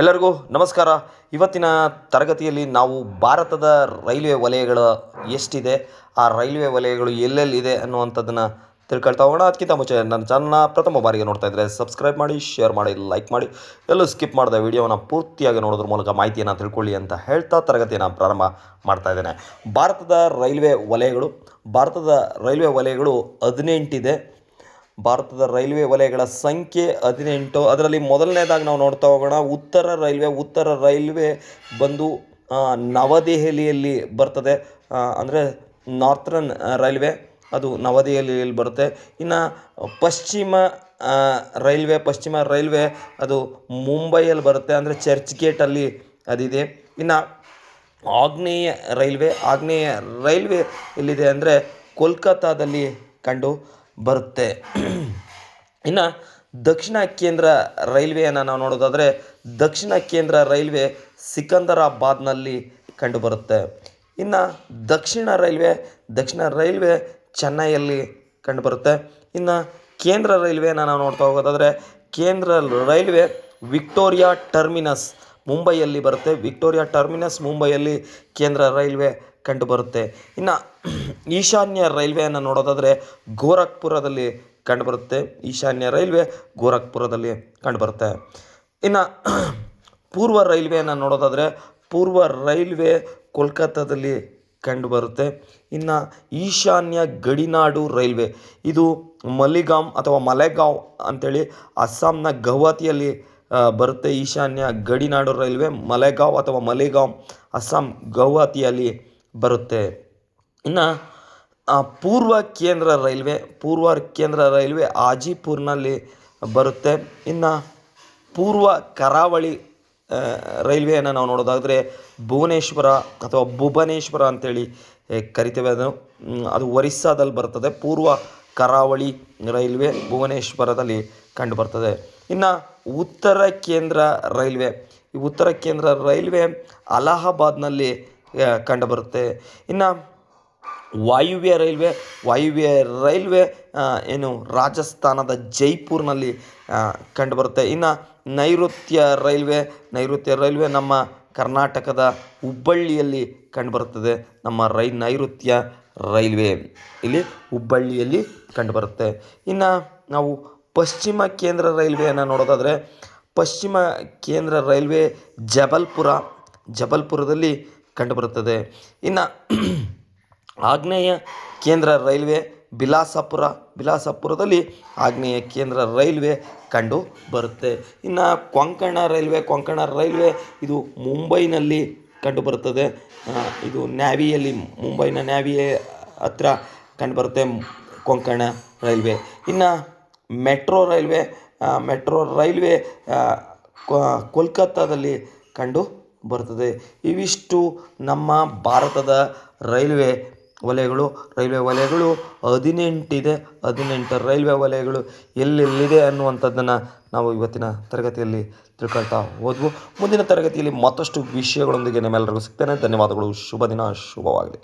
ಎಲ್ಲರಿಗೂ ನಮಸ್ಕಾರ. ಇವತ್ತಿನ ತರಗತಿಯಲ್ಲಿ ನಾವು ಭಾರತದ ರೈಲ್ವೆ ವಲಯಗಳು ಎಷ್ಟಿದೆ, ಆ ರೈಲ್ವೆ ವಲಯಗಳು ಎಲ್ಲೆಲ್ಲಿದೆ ಅನ್ನುವಂಥದ್ದನ್ನು ತಿಳ್ಕೊಳ್ತಾ ಹೋಗೋಣ. ಅದಕ್ಕಿಂತ ಮುಂಚೆ ನನ್ನ ಚಾನಲ್ನ ಪ್ರಥಮ ಬಾರಿಗೆ ನೋಡ್ತಾ ಇದ್ದರೆ ಸಬ್ಸ್ಕ್ರೈಬ್ ಮಾಡಿ ಶೇರ್ ಮಾಡಿ ಲೈಕ್ ಮಾಡಿ, ಎಲ್ಲೂ ಸ್ಕಿಪ್ ಮಾಡಿದ ವಿಡಿಯೋನ ಪೂರ್ತಿಯಾಗಿ ನೋಡೋದ್ರ ಮೂಲಕ ಮಾಹಿತಿಯನ್ನು ತಿಳ್ಕೊಳ್ಳಿ ಅಂತ ಹೇಳ್ತಾ ತರಗತಿಯನ್ನು ಪ್ರಾರಂಭ ಮಾಡ್ತಾ ಇದ್ದೇನೆ. ಭಾರತದ ರೈಲ್ವೆ ವಲಯಗಳು, ಭಾರತದ ರೈಲ್ವೆ ವಲಯಗಳು ಹದಿನೆಂಟಿದೆ. ಭಾರತದ ರೈಲ್ವೆ ವಲಯಗಳ ಸಂಖ್ಯೆ ಹದಿನೆಂಟು. ಅದರಲ್ಲಿ ಮೊದಲನೇದಾಗಿ ನಾವು ನೋಡ್ತಾ ಹೋಗೋಣ. ಉತ್ತರ ರೈಲ್ವೆ ಉತ್ತರ ರೈಲ್ವೆ ಬಂದು ನವದೆಹಲಿಯಲ್ಲಿ ಬರ್ತದೆ. ಅಂದರೆ ನಾರ್ತರ್ನ್ ರೈಲ್ವೆ, ಅದು ನವದೆಹಲಿಯಲ್ಲಿ ಬರುತ್ತೆ. ಇನ್ನು ಪಶ್ಚಿಮ ರೈಲ್ವೆ ಪಶ್ಚಿಮ ರೈಲ್ವೆ, ಅದು ಮುಂಬೈಯಲ್ಲಿ ಬರುತ್ತೆ. ಅಂದರೆ ಚರ್ಚ್ ಗೇಟಲ್ಲಿ ಅದಿದೆ. ಇನ್ನು ಆಗ್ನೇಯ ರೈಲ್ವೆ ಆಗ್ನೇಯ ರೈಲ್ವೆ ಎಲ್ಲಿದೆ ಅಂದರೆ ಕೋಲ್ಕತ್ತಾದಲ್ಲಿ ಕಂಡು. ಬರುತ್ತೆ. ಇನ್ನು ದಕ್ಷಿಣ ಕೇಂದ್ರ ರೈಲ್ವೆಯನ್ನು ನಾವು ನೋಡೋದಾದರೆ ದಕ್ಷಿಣ ಕೇಂದ್ರ ರೈಲ್ವೆ ಸಿಕಂದರಾಬಾದ್ನಲ್ಲಿ ಕಂಡುಬರುತ್ತೆ. ಇನ್ನು ದಕ್ಷಿಣ ರೈಲ್ವೆ ದಕ್ಷಿಣ ರೈಲ್ವೆ ಚೆನ್ನೈಯಲ್ಲಿ ಕಂಡುಬರುತ್ತೆ. ಇನ್ನು ಕೇಂದ್ರ ರೈಲ್ವೆನ ನಾವು ನೋಡ್ತಾ ಹೋಗೋದಾದರೆ ಕೇಂದ್ರ ರೈಲ್ವೆ ವಿಕ್ಟೋರಿಯಾ ಟರ್ಮಿನಸ್ ಮುಂಬೈಯಲ್ಲಿ ಬರುತ್ತೆ. ವಿಕ್ಟೋರಿಯಾ ಟರ್ಮಿನಸ್ ಮುಂಬೈಯಲ್ಲಿ ಕೇಂದ್ರ ರೈಲ್ವೆ ಕಂಡುಬರುತ್ತೆ. ಇನ್ನು ಈಶಾನ್ಯ ರೈಲ್ವೆಯನ್ನು ನೋಡೋದಾದರೆ ಗೋರಖ್ಪುರದಲ್ಲಿ ಕಂಡುಬರುತ್ತೆ. ಈಶಾನ್ಯ ರೈಲ್ವೆ ಗೋರಖ್ಪುರದಲ್ಲಿ ಕಂಡುಬರುತ್ತೆ. ಇನ್ನು ಪೂರ್ವ ರೈಲ್ವೆಯನ್ನು ನೋಡೋದಾದರೆ ಪೂರ್ವ ರೈಲ್ವೆ ಕೋಲ್ಕತ್ತಾದಲ್ಲಿ ಕಂಡುಬರುತ್ತೆ. ಇನ್ನು ಈಶಾನ್ಯ ಗಡಿನಾಡು ರೈಲ್ವೆ. ಇದು ಮಲಿಗಾಂ ಅಥವಾ ಮಲೆಗಾಂವ್ ಅಂಥೇಳಿ ಅಸ್ಸಾಂನ ಗೌಹಾತಿಯಲ್ಲಿ ಬರುತ್ತೆ. ಈಶಾನ್ಯ ಗಡಿನಾಡು ರೈಲ್ವೆ ಮಲೆಗಾಂವ್ ಅಥವಾ ಮಲೆಗಾಂವ್ ಅಸ್ಸಾಂ ಗೌಹಾತಿಯಲ್ಲಿ ಬರುತ್ತೆ. ಇನ್ನು ಪೂರ್ವ ಕೇಂದ್ರ ರೈಲ್ವೆ, ಪೂರ್ವ ಕೇಂದ್ರ ರೈಲ್ವೆ ಹಾಜಿಪುರ್ನಲ್ಲಿ ಬರುತ್ತೆ. ಇನ್ನು, ಪೂರ್ವ ಕರಾವಳಿ ರೈಲ್ವೆಯನ್ನು ನಾವು ನೋಡೋದಾದರೆ ಭುವನೇಶ್ವರ ಅಥವಾ ಭುವನೇಶ್ವರ ಅಂತೇಳಿ ಕರಿತೇವೆ ಅದನ್ನು. ಅದು ಒರಿಸ್ಸಾದಲ್ಲಿ ಬರ್ತದೆ. ಪೂರ್ವ ಕರಾವಳಿ ರೈಲ್ವೆ ಭುವನೇಶ್ವರದಲ್ಲಿ ಕಂಡುಬರ್ತದೆ. ಇನ್ನು, ಉತ್ತರ ಕೇಂದ್ರ ರೈಲ್ವೆ. ಈ ಉತ್ತರ ಕೇಂದ್ರ ರೈಲ್ವೆ ಅಲಹಾಬಾದ್ನಲ್ಲಿ ಕಂಡುಬರುತ್ತೆ. ಇನ್ನು ವಾಯುವ್ಯ ರೈಲ್ವೆ ವಾಯುವ್ಯ ರೈಲ್ವೆ ಏನು ರಾಜಸ್ಥಾನದ ಜೈಪುರ್ನಲ್ಲಿ ಕಂಡುಬರುತ್ತೆ. ಇನ್ನು ನೈಋತ್ಯ ರೈಲ್ವೆ ನೈಋತ್ಯ ರೈಲ್ವೆ ನಮ್ಮ ಕರ್ನಾಟಕದ ಹುಬ್ಬಳ್ಳಿಯಲ್ಲಿ ಕಂಡುಬರುತ್ತದೆ. ನಮ್ಮ ರೈ, ನೈಋತ್ಯ ರೈಲ್ವೆ ಇಲ್ಲಿ ಹುಬ್ಬಳ್ಳಿಯಲ್ಲಿ ಕಂಡುಬರುತ್ತೆ. ಇನ್ನು ನಾವು ಪಶ್ಚಿಮ ಕೇಂದ್ರ ರೈಲ್ವೆಯನ್ನು ನೋಡೋದಾದರೆ, ಪಶ್ಚಿಮ ಕೇಂದ್ರ ರೈಲ್ವೆ ಜಬಲ್ಪುರ, ಜಬಲ್ಪುರದಲ್ಲಿ ಕಂಡುಬರುತ್ತದೆ. ಇನ್ನು ಆಗ್ನೇಯ ಕೇಂದ್ರ ರೈಲ್ವೆ ಬಿಲಾಸಪುರ, ಬಿಲಾಸಪುರದಲ್ಲಿ ಆಗ್ನೇಯ ಕೇಂದ್ರ ರೈಲ್ವೆ ಕಂಡು ಬರುತ್ತೆ. ಇನ್ನು ಕೊಂಕಣ ರೈಲ್ವೆ ಕೊಂಕಣ ರೈಲ್ವೆ ಇದು ಮುಂಬೈನಲ್ಲಿ ಕಂಡುಬರುತ್ತದೆ ಇದು ನ್ಯಾವಿಯಲ್ಲಿ, ಮುಂಬೈನ ನ್ಯಾವಿಯ ಹತ್ರ ಕಂಡುಬರುತ್ತೆ ಕೊಂಕಣ ರೈಲ್ವೆ. ಇನ್ನು ಮೆಟ್ರೋ ರೈಲ್ವೆ ಮೆಟ್ರೋ ರೈಲ್ವೆ ಕೋಲ್ಕತ್ತಾದಲ್ಲಿ ಕಂಡು ಬರ್ತದೆ ಇವಿಷ್ಟು ನಮ್ಮ ಭಾರತದ ರೈಲ್ವೆ ವಲಯಗಳು. ರೈಲ್ವೆ ವಲಯಗಳು ಹದಿನೆಂಟಿದೆ. ಹದಿನೆಂಟು ರೈಲ್ವೆ ವಲಯಗಳು ಎಲ್ಲೆಲ್ಲಿದೆ ಅನ್ನುವಂಥದ್ದನ್ನು ನಾವು ಇವತ್ತಿನ ತರಗತಿಯಲ್ಲಿ ತಿಳ್ಕೊಳ್ತಾ ಹೋದ್ವು. ಮುಂದಿನ ತರಗತಿಯಲ್ಲಿ ಮತ್ತಷ್ಟು ವಿಷಯಗಳೊಂದಿಗೆ ನಿಮ್ಮೆಲ್ಲರಿಗೂ ಸಿಗ್ತೇನೆ. ಧನ್ಯವಾದಗಳು. ಶುಭ ದಿನ. ಶುಭವಾಗಲಿ.